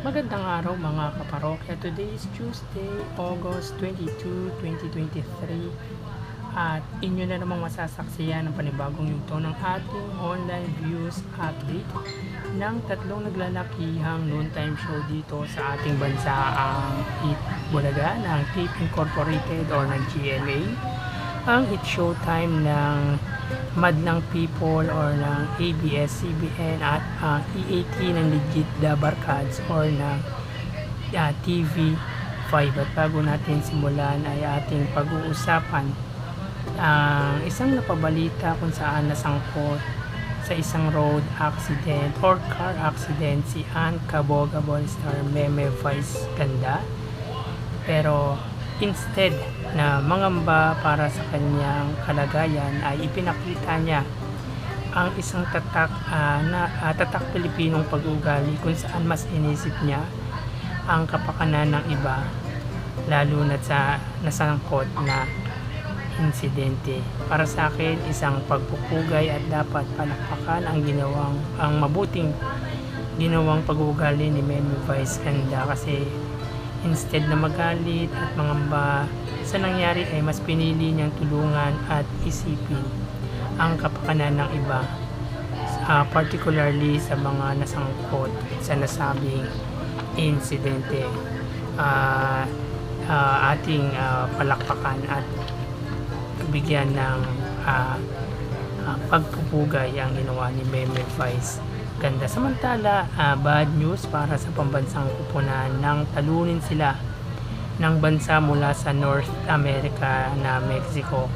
Magandang araw mga kaparokya. Today is Tuesday, August 22, 2023. At inyo na namang masasaksiyan ang panibagong yugto ng ating online views update ng tatlong naglalakihang noontime show dito sa ating bansa ang Hit Bulaga ng Tape Incorporated or ng GMA ang Hit Showtime ng Madlang People or ng ABS-CBN at ang EAT ng Legit The Barkads or ng uh, TV5 at bago natin simulan ay ating pag-uusapan ang isang napabalita kung saan nasangkot sa isang road accident or car accident si Ann Caboga Star Meme Vice Ganda. Pero instead na mangamba para sa kanyang kalagayan ay ipinakita niya ang isang tatak ah, na ah, tatak Pilipinong pag-ugali kung saan mas inisip niya ang kapakanan ng iba lalo na sa nasangkot na insidente. Para sa akin, isang pagpupugay at dapat palakpakan ang ginawang ang mabuting ginawang pag-uugali ni Meme Vice Ganda kasi instead na magalit at mangamba sa nangyari ay mas pinili niyang tulungan at isipin ang kapakanan ng iba ah, particularly sa mga nasangkot sa nasabing insidente Ah, ah, ating ah, palakpakan at bigyan ng ah, ah, pagpupugay ang ginawa ni Meme Vice ganda. Samantala, ah, bad news para sa pambansang kupunan nang talunin sila ng bansa mula sa North America na Mexico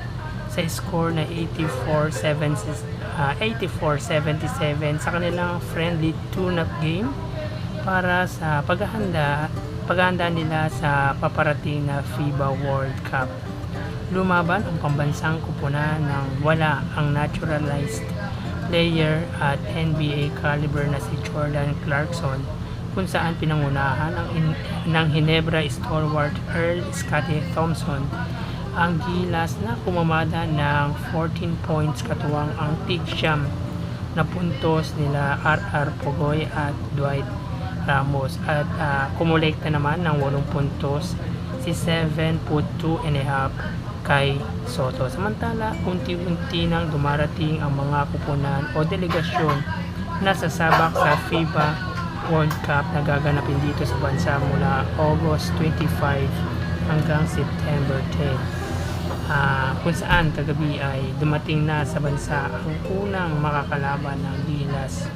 sa score na 84-77 ah, 84-77 sa kanilang friendly tune-up game para sa paghahanda paghahanda nila sa paparating na FIBA World Cup. Lumaban ang pambansang kupunan ng wala ang naturalized player at NBA caliber na si Jordan Clarkson kung saan pinangunahan ng, in, ng Hinebra stalwart Earl Scotty Thompson. Ang gilas na kumamada ng 14 points katuwang ang tigsyam na puntos nila RR Pogoy at Dwight Ramos. At uh, kumulekta naman ng 8 puntos si 7 put 2 and a half kay Soto. Samantala, unti-unti nang dumarating ang mga kupunan o delegasyon na sasabak sa FIBA World Cup na gaganapin dito sa bansa mula August 25 hanggang September 10. Ah, kung saan kagabi ay dumating na sa bansa ang unang makakalaban ng Gilas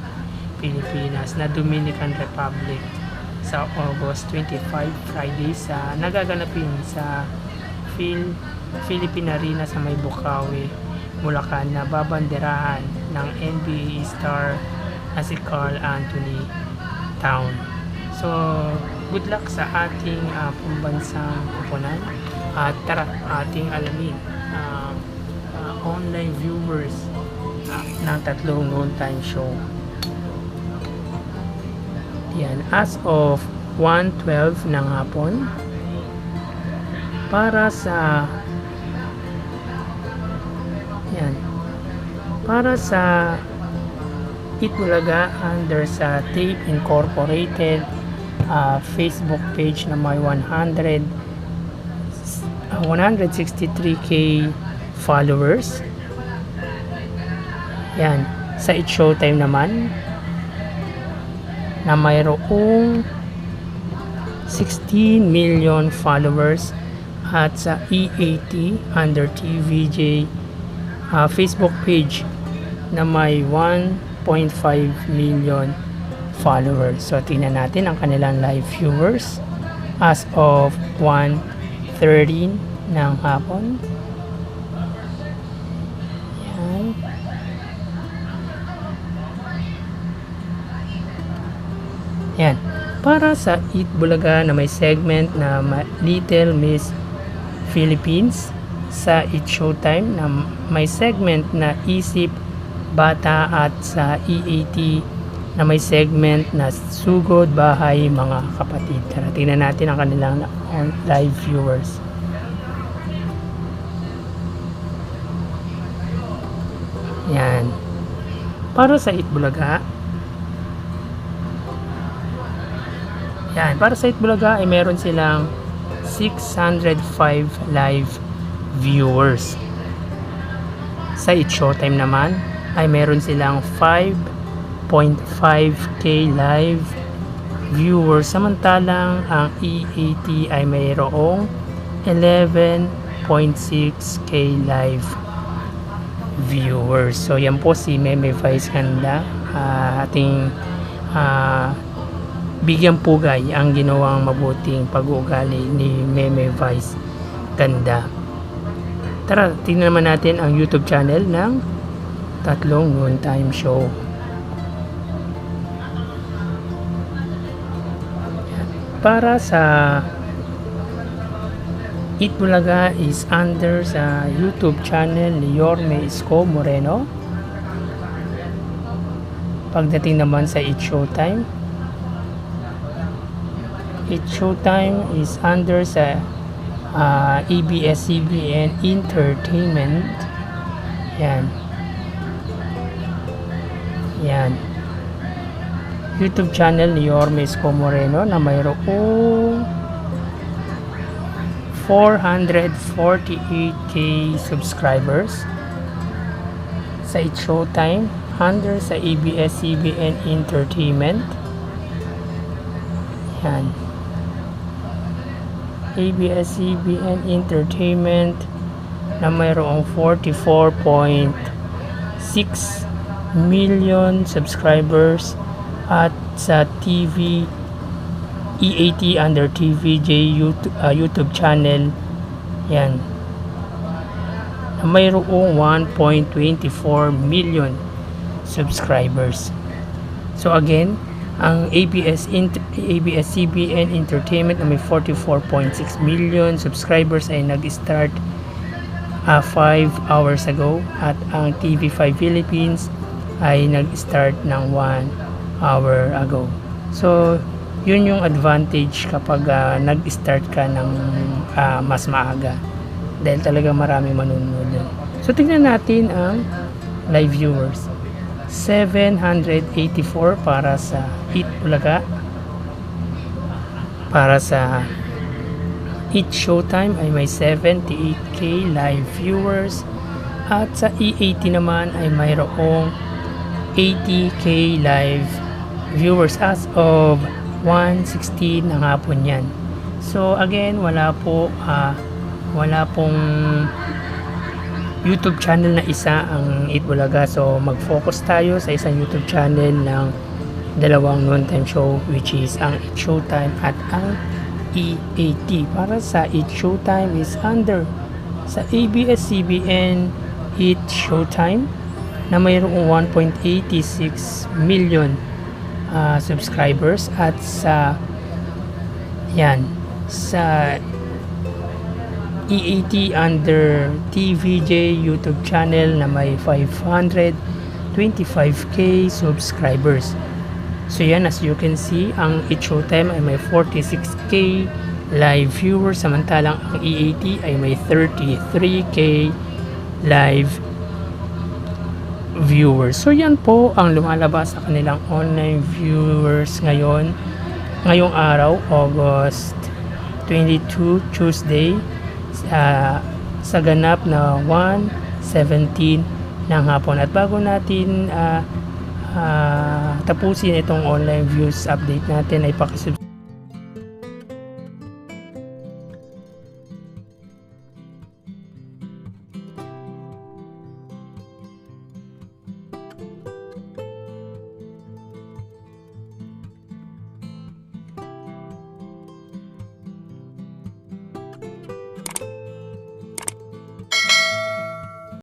Pilipinas na Dominican Republic sa August 25 Friday sa nagaganapin sa Phil Philippine Arena sa May Bukawi, Bulacan na babanderahan ng NBA star na si Carl Anthony Town. So, good luck sa ating uh, pambansang kupunan at tara ating alamin uh, uh, online viewers uh, ng tatlong noon time show. Yan, as of 1.12 ng hapon, para sa yan, para sa Itbulaga under sa Tape Incorporated uh, Facebook page na may 100 uh, 163k followers. Yan. Sa It Showtime naman na mayroong 16 million followers at sa EAT under TVJ uh, Facebook page na may 1.5 million followers. So tingnan natin ang kanilang live viewers as of 1.13 ng hapon. Yan. Yan. Para sa Eat Bulaga na may segment na Little Miss Philippines sa Eat Showtime na may segment na Isip Bata at sa EAT na may segment na Sugod Bahay Mga Kapatid. Tara, tingnan natin ang kanilang live viewers. Yan. Para sa Itbulaga, Yan, para sa Itbulaga ay meron silang 605 live viewers. Sa It Showtime naman ay meron silang 5.5k live viewers samantalang ang EAT ay mayroong 11.6k live viewers. So yan po si Meme Vice Ganda ah, ating ah, bigyan pugay ang ginawang mabuting pag-uugali ni Meme Vice Ganda. Tara, tingnan naman natin ang YouTube channel ng Tatlong Noon Time Show. Para sa Eat Bulaga is under sa YouTube channel ni Yorme Isko Moreno. Pagdating naman sa Eat Showtime, Eat Showtime is under sa uh, ABS-CBN Entertainment. Yan. Yan. YouTube channel ni Yorme Isko Moreno na mayroong 448k subscribers sa Showtime under sa ABS-CBN Entertainment yan ABS-CBN Entertainment na mayroong 44.6 million subscribers at sa TV EAT under TVJ YouTube, uh, YouTube channel. Yan. Na mayroong 1.24 million subscribers. So again ang ABS ABS-CBN Entertainment na may 44.6 million subscribers ay nag-start 5 hours ago at ang TV5 Philippines ay nag-start ng 1 hour ago so yun yung advantage kapag ah, nag-start ka ng ah, mas maaga dahil talaga marami manunood dun. So tingnan natin ang live viewers. 784 para sa Eat Bulaga. Para sa Eat Showtime ay may 78k live viewers. At sa E80 naman ay mayroong 80k live viewers as of 1.16 ng hapon yan. So again, wala po ah, wala pong YouTube channel na isa ang Eat Bulaga. So mag-focus tayo sa isang YouTube channel ng dalawang noon time show which is ang Eat Showtime at ang EAT. Para sa Eat Showtime is under sa ABS-CBN Eat Showtime na mayroong 1.86 million ah, subscribers at sa yan sa EAT under TVJ YouTube channel na may 525k subscribers. So yan as you can see, ang It Showtime ay may 46k live viewers samantalang ang EAT ay may 33k live viewers. So yan po ang lumalabas sa kanilang online viewers ngayon. Ngayong araw, August 22, Tuesday, sa, sa ganap na 1.17 ng hapon. At bago natin ah, ah, tapusin itong online views update natin ay pakisubscribe